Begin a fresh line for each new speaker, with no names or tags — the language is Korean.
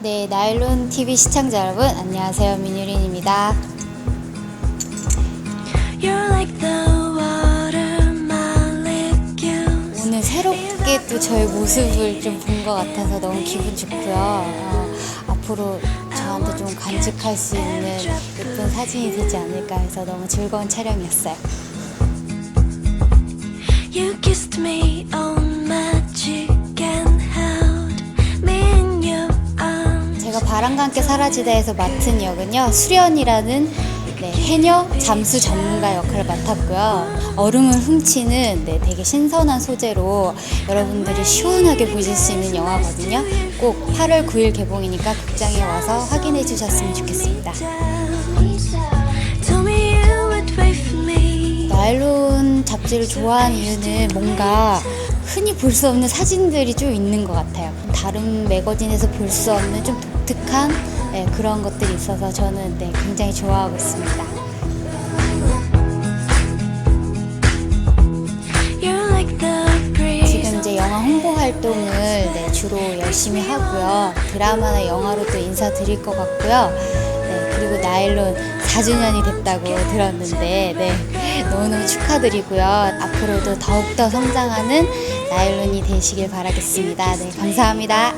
네, 나일론 TV 시청자 여러분, 안녕하세요. 민유린입니다. 오늘 새롭게 또 저의 모습을 좀 본 것 같아서 너무 기분 좋고요. 어, 앞으로 저한테 좀 간직할 수 있는 예쁜 사진이 되지 않을까 해서 너무 즐거운 촬영이었어요. 제가 바람과 함께 사라지다에서 맡은 역은요 수련이라는 네, 해녀 잠수 전문가 역할을 맡았고요. 얼음을 훔치는 네, 되게 신선한 소재로 여러분들이 시원하게 보실 수 있는 영화거든요. 꼭 8월 9일 개봉이니까 극장에 와서 확인해 주셨으면 좋겠습니다. 나일론 잡지를 좋아하는 이유는 뭔가 흔히 볼 수 없는 사진들이 좀 있는 것 같아요. 다른 매거진에서 볼 수 없는 좀 독특한 네, 그런 것들이 있어서 저는 네, 굉장히 좋아하고 있습니다. 지금 이제 영화 홍보 활동을 네, 주로 열심히 하고요. 드라마나 영화로 또 인사드릴 것 같고요. 네, 그리고 나일론 4주년이 됐다고 들었는데 네, 너무너무 축하드리고요. 앞으로도 더욱더 성장하는 나일론이 되시길 바라겠습니다. 네, 감사합니다.